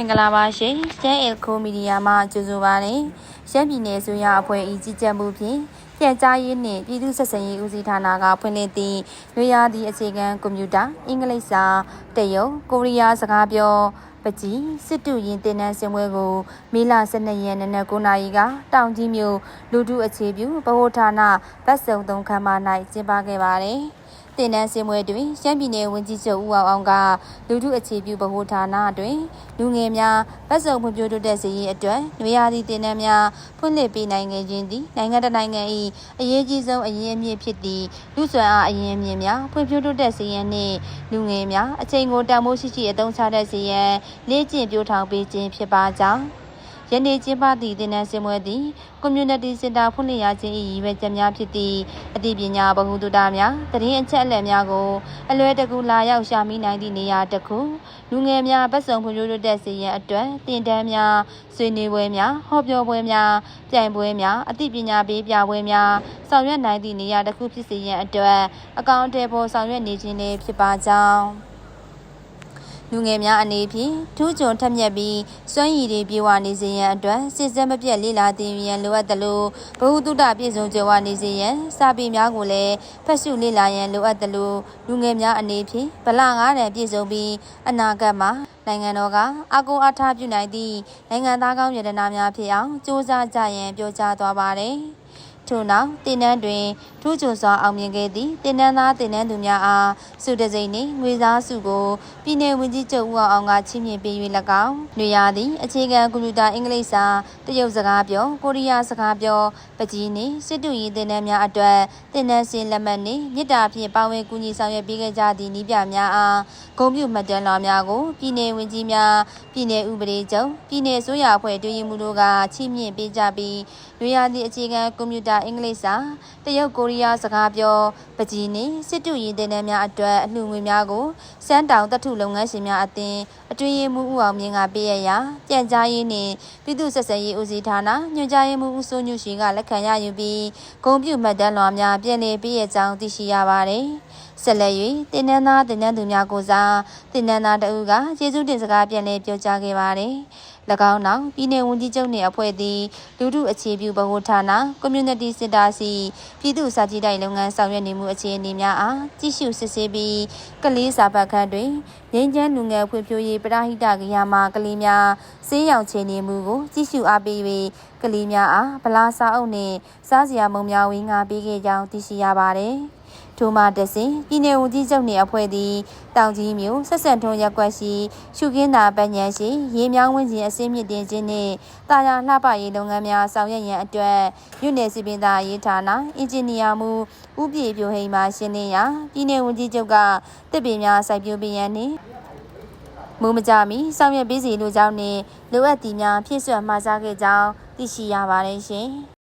င်္ဂလာပါရှင်ရှမ်းအယ်ကိုမီဒီယာမှကြိုဆိုပါရစေရှမ်းပြည်နယ်ဆိုရအဖွဲ့ဤကြီးကြပ်မှုဖြင့်ပြန်ကြားရေးနှင့်ပြည်သူ့ဆက်ဆံရေးဦးစီးဌာနကဖွင့်လှစ်သည့်ရွေးရသည့်အခြေခံကွန်ပျူတာအင်္ဂလိပ်စာတရုတ်ကိုရီးယားစကားပြောပကြီးစစ်တူရင်တင်နန်းစင်ပွဲကိုမေလ12ရက်နေ့နက်9နာရီကတောင်ကြီးမြို့လူထုအခြေပြုဗဟိုဌာနဗတ်စုံသုံးခန်းမ၌ကျင်းပခဲ့ပါတယ်။ တင်နန်းစင်ပွဲတွင်ရှမ်းပြည်နယ်ဝန်ကြီးချုပ်ဦးအောင်အောင်ကလူထုအခြေပြုဗဟိုဌာနတွင်လူငယ်များဗတ်စုံဖွံ့ဖြိုးတိုးတက်စေရေးအတွက်နွေရာသီတင်နန်းများဖွင့်လှစ်ပေးနိုင်ခဲ့ခြင်းသည်နိုင်ငံတကာနိုင်ငံ၏အရေးကြီးဆုံးအရင်းအမြစ်ဖြစ်သည့်လူစွမ်းအားအရင်းအမြစ်များဖွံ့ဖြိုးတိုးတက်စေရန်နှင့်လူငယ်များအချိန်ကိုတန်ဖိုးရှိရှိအသုံးချတတ်စေရန်လေ့ကျင့်ပြိုးထောင်ပေးခြင်းဖြစ်ပါကြောင်း ယနေ့ကျင်းပသည့်တင်နန်းစင်ပွဲသည် Community Center ဖွင့်လှစ်ရခြင်း၏ရည်ရွယ်ချက်များဖြစ်သည့်အသိပညာဗဟုသုတများတရင်အချက်အလက်များကိုအလွယ်တကူလာရောက်ရှာမိနိုင်သည့်နေရာတစ်ခုလူငယ်များပတ်စုံဖွံ့ဖြိုးတိုးတက်စေရန်အတွက်တင်တန်းများဆွေးနွေးပွဲများဟောပြောပွဲများပြိုင်ပွဲများအသိပညာပေးပြပွဲများဆောင်ရွက်နိုင်သည့်နေရာတစ်ခုဖြစ်စေရန်အတွက်အကောင့်အထည်ဖော်ဆောင်ရွက်နေခြင်းလည်းဖြစ်ပါကြောင်း လူငယ်များအနေဖြင့်ထူးချွန်ထက်မြက်ပြီးစွမ်းရည်တွေပြေဝနေစေရန်အတွက်စစ်စက်မပြတ်လေ့လာသင်ယူရန်လိုအပ်သလိုဘ ഹു တုတပြည့်စုံကြွယ်ဝနေစေရန်စာပေများကိုလည်းဖတ်ရှုလေ့လာရန်လိုအပ်သလိုလူငယ်များအနေဖြင့်ဗလ9တန်ပြည့်စုံပြီးအနာဂတ်မှာနိုင်ငံတော်ကအကူအထားပြုနိုင်သည့်နိုင်ငံသားကောင်းရတနာများဖြစ်အောင်စ조사ကြရန်ပြောကြားသွားပါတယ်။ ထို့နောက်တင်နန်းတွင်ထူးချွန်စွာအောင်မြင်ခဲ့သည့်တင်နန်းသားတင်နန်းသူများအားစုတစိမ့်နှင့်ငွေသားစုကိုပြည်내ဝန်ကြီးချုပ်ဦးအောင်အောင်ကချီးမြှင့်ပေး၍၎င်းနေရာသည့်အခြေခံကွန်ပျူတာအင်္ဂလိပ်စာတရုတ်စကားပြောကိုရီးယားစကားပြောပကြီးနှင့်စစ်တူရင်တင်နန်းများအတွက်တင်နန်းစင်လက်မှတ်နှင့်မြစ်တာဖြင့်ပါဝင်ကူညီဆောင်ရွက်ပေးခဲ့ကြသည့်ဤပြများအားဂုဏ်ပြုမှတ်တမ်းလွှာများကိုပြည်내ဝန်ကြီးများပြည်내ဥပဒေချုပ်ပြည်내ဆိုရအဖွဲ့တွင်မှုတို့ကချီးမြှင့်ပေးကြပြီးရွေးရသည့်အခြေခံကွန်ပျူတာ အင်္ဂလိပ်စာတရုတ်ကိုရီးယားစကားပြောပကြီးနှင့်စစ်တူရင်တင်နန်းများအတွက်အလှူငွေများကိုစမ်းတောင်တထုလုပ်ငန်းရှင်များအသင်းအတွင်းရေးမှူးဦးအောင်မြင့်ကပေးရရာပြန်ကြားရေးနှင့်ပြည်သူ့ဆက်ဆံရေးဦးစီးဌာနညွှန်ကြားရေးမှူးဦးစိုးညွှန့်ရှိကလက်ခံရယူပြီးဂုဏ်ပြုမှတ်တမ်းလွှာများပြန်လည်ပေးရကြောင်းသိရှိရပါတယ် ဆက်လက်၍တင်နန်းသားတင်နန်းသူများကိုစားတင်နန်းသားတအုပ်ကကျေးဇူးတင်စကားပြန်လည်ပြောကြားခဲ့ပါတယ်၎င်းနောက်ပြည်내ဝန်ကြီးချုပ်နှင့်အဖွဲ့သည်လူထုအခြေပြုဗဟိုဌာန Community Center စီပြည်သူ့စာကြည့်တိုက်လုပ်ငန်းဆောင်ရွက်နေမှုအခြေအနေများအားကြည့်ရှုစစ်ဆေးပြီးကလေးစာပတ်ခန်းတွင်ငင်းချမ်းလူငယ်ဖွံ့ဖြိုးရေးပရဟိတကရာမှာကလေးများစေးရောင်ချေနေမှုကိုကြည့်ရှုအားပေး၍ကလေးများအားဗလာစာအုပ်နှင့်စားစရာမုံများဝင်းငါပေးခဲ့ကြောင်းသိရှိရပါသည်။ ထိုမှတစဉ်ပြည်내ဝန်ကြီးချုပ်နှင့်အဖွဲ့သည်တောင်ကြီးမြို့ဆက်ဆန်ထုံးရက်ကွက်ရှိရှုခင်းသာပညာရှိရေမြောင်းဝင်းကျင်အစင်းမြင့်တင်ခြင်းနှင့်တာယာလှပရေးလုပ်ငန်းများဆောင်ရွက်ရန်အတွက်မြို့နယ်စီပင်သာရေးဌာနအင်ဂျင်နီယာမှုဥပဒေပြိုဟိန်မှရှင်းလင်းရာပြည်내ဝန်ကြီးချုပ်ကတစ်ပင်များစိုက်ပျိုးပေးရန်နှင့်မူမကြမီဆောင်ရွက်ပေးစီလိုကြောင်းနှင့်လိုအပ်သည်များဖြည့်စွက်မှာကြားခဲ့ကြောင်းသိရှိရပါတယ်ရှင်။